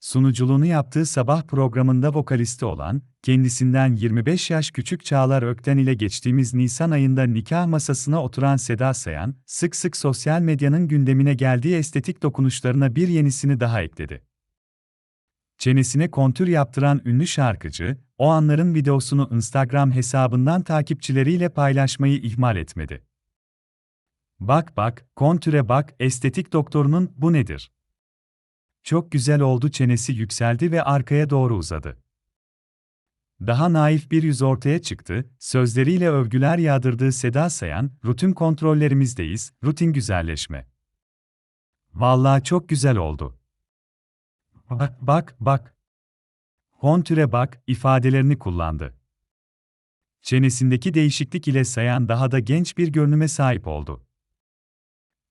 Sunuculuğunu yaptığı sabah programında vokalisti olan, kendisinden 25 yaş küçük Çağlar Ökten ile geçtiğimiz Nisan ayında nikah masasına oturan Seda Sayan, sık sık sosyal medyanın gündemine geldiği estetik dokunuşlarına bir yenisini daha ekledi. Çenesine kontür yaptıran ünlü şarkıcı, o anların videosunu Instagram hesabından takipçileriyle paylaşmayı ihmal etmedi. Bak bak, kontüre bak, estetik doktorunun bu nedir? Çok güzel oldu çenesi yükseldi ve arkaya doğru uzadı. Daha naif bir yüz ortaya çıktı, sözleriyle övgüler yağdırdığı Seda Sayan, rutin kontrollerimizdeyiz, rutin güzelleşme. Vallahi çok güzel oldu. Bak, bak, bak. Kontüre bak, ifadelerini kullandı. Çenesindeki değişiklik ile Sayan daha da genç bir görünüme sahip oldu.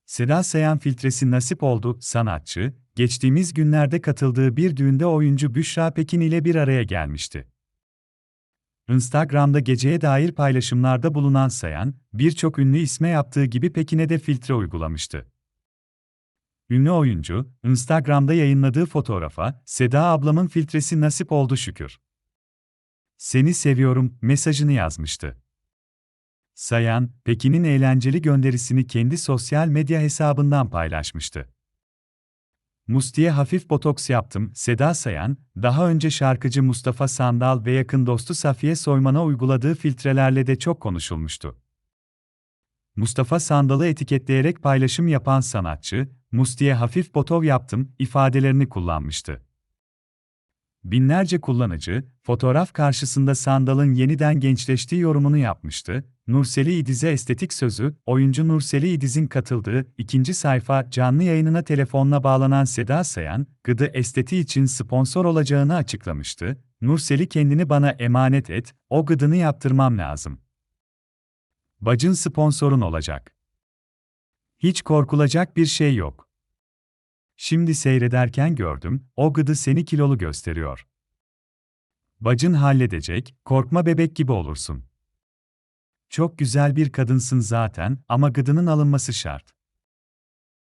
Seda Sayan filtresi nasip oldu, sanatçı, geçtiğimiz günlerde katıldığı bir düğünde oyuncu Büşra Pekin ile bir araya gelmişti. Instagram'da geceye dair paylaşımlarda bulunan Sayan, birçok ünlü isme yaptığı gibi Pekin'e de filtre uygulamıştı. Ünlü oyuncu, Instagram'da yayınladığı fotoğrafa, Seda ablamın filtresi nasip oldu şükür. Seni seviyorum mesajını yazmıştı. Sayan, Pekin'in eğlenceli gönderisini kendi sosyal medya hesabından paylaşmıştı. Musti'ye hafif botoks yaptım, Seda Sayan, daha önce şarkıcı Mustafa Sandal ve yakın dostu Safiye Soyman'a uyguladığı filtrelerle de çok konuşulmuştu. Mustafa Sandal'ı etiketleyerek paylaşım yapan sanatçı, Musti'ye hafif botov yaptım ifadelerini kullanmıştı. Binlerce kullanıcı, fotoğraf karşısında Sandal'ın yeniden gençleştiği yorumunu yapmıştı. Nurseli İdiz'e estetik sözü, oyuncu Nurseli İdiz'in katıldığı ikinci sayfa canlı yayınına telefonla bağlanan Seda Sayan, gıdı estetiği için sponsor olacağını açıklamıştı. Nurseli kendini bana emanet et, o gıdını yaptırmam lazım. Bacın sponsorun olacak. Hiç korkulacak bir şey yok. Şimdi seyrederken gördüm, o gıdı seni kilolu gösteriyor. Bacın halledecek, korkma bebek gibi olursun. Çok güzel bir kadınsın zaten ama gıdının alınması şart.